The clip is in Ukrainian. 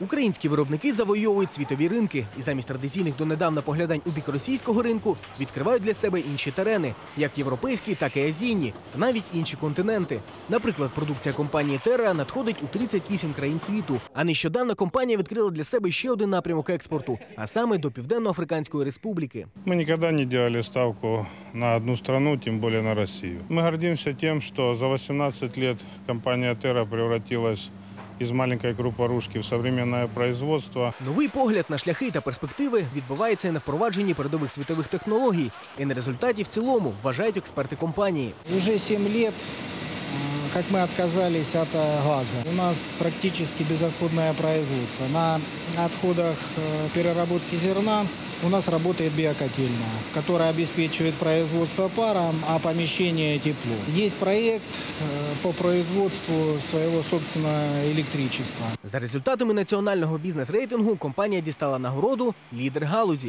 Українські виробники завойовують світові ринки і замість традиційних донедавна поглядань у бік російського ринку відкривають для себе інші терени, як європейські, так і азійні, та навіть інші континенти. Наприклад, продукція компанії Терра надходить у 38 країн світу. А нещодавно компанія відкрила для себе ще один напрямок експорту, а саме до Південно-Африканської Республіки. Мы никогда не делали ставку на одну страну, тем более на Россию. Мы гордимся тем, что за 18 лет компания «Терра» превратилась из маленької групи в современное производство. Новий погляд на шляхи та перспективи відбувається і на впровадженні передових світових технологій. І на результаті в цілому вважають експерти компанії. Уже 7 лет, м, как мы отказались от э, газа. У нас практически безотходное производство. На отходах э, переработки зерна у нас работает биокотельная, которая обеспечивает производство паром, а помещение тепло. Есть проект э, по производству своего собственного электричества. За результатами національного бізнес-рейтингу компанія дістала нагороду лідер галузі.